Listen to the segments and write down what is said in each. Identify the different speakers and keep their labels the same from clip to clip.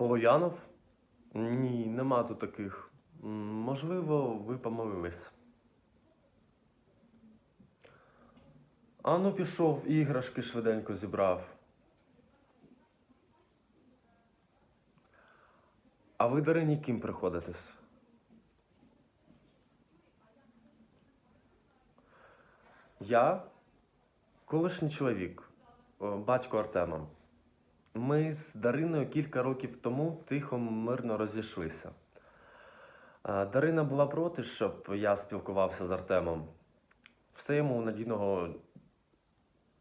Speaker 1: Полуянов? Ні, нема тут таких. Можливо, ви помилились. А ну пішов, іграшки швиденько зібрав. А ви Дарині ким приходитесь? Я колишній чоловік, батько Артема. Ми з Дариною кілька років тому тихо, мирно розійшлися. Дарина була проти, щоб я спілкувався з Артемом. Все йому надійного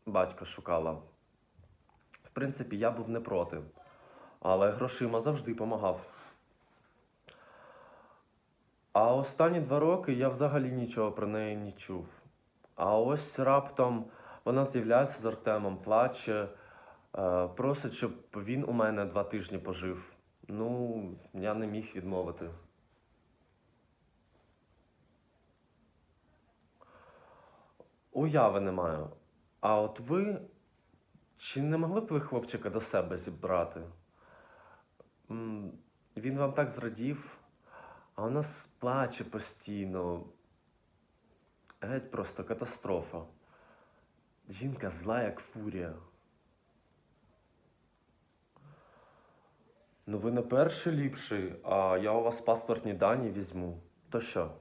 Speaker 1: батька шукала. В принципі, я був не проти, але грошима завжди помагав. А останні два роки я взагалі нічого про неї не чув. А ось раптом вона з'являється з Артемом, плаче, е, просить, щоб він у мене два тижні пожив. Ну, я не міг відмовити. Уяви не маю. А от ви чи не могли б ви хлопчика до себе зібрати? Він вам так зрадів, а у нас плаче постійно. Геть просто катастрофа. Жінка зла, як фурія. Ну, ви не перший ліпший, а я у вас паспортні дані візьму. То що?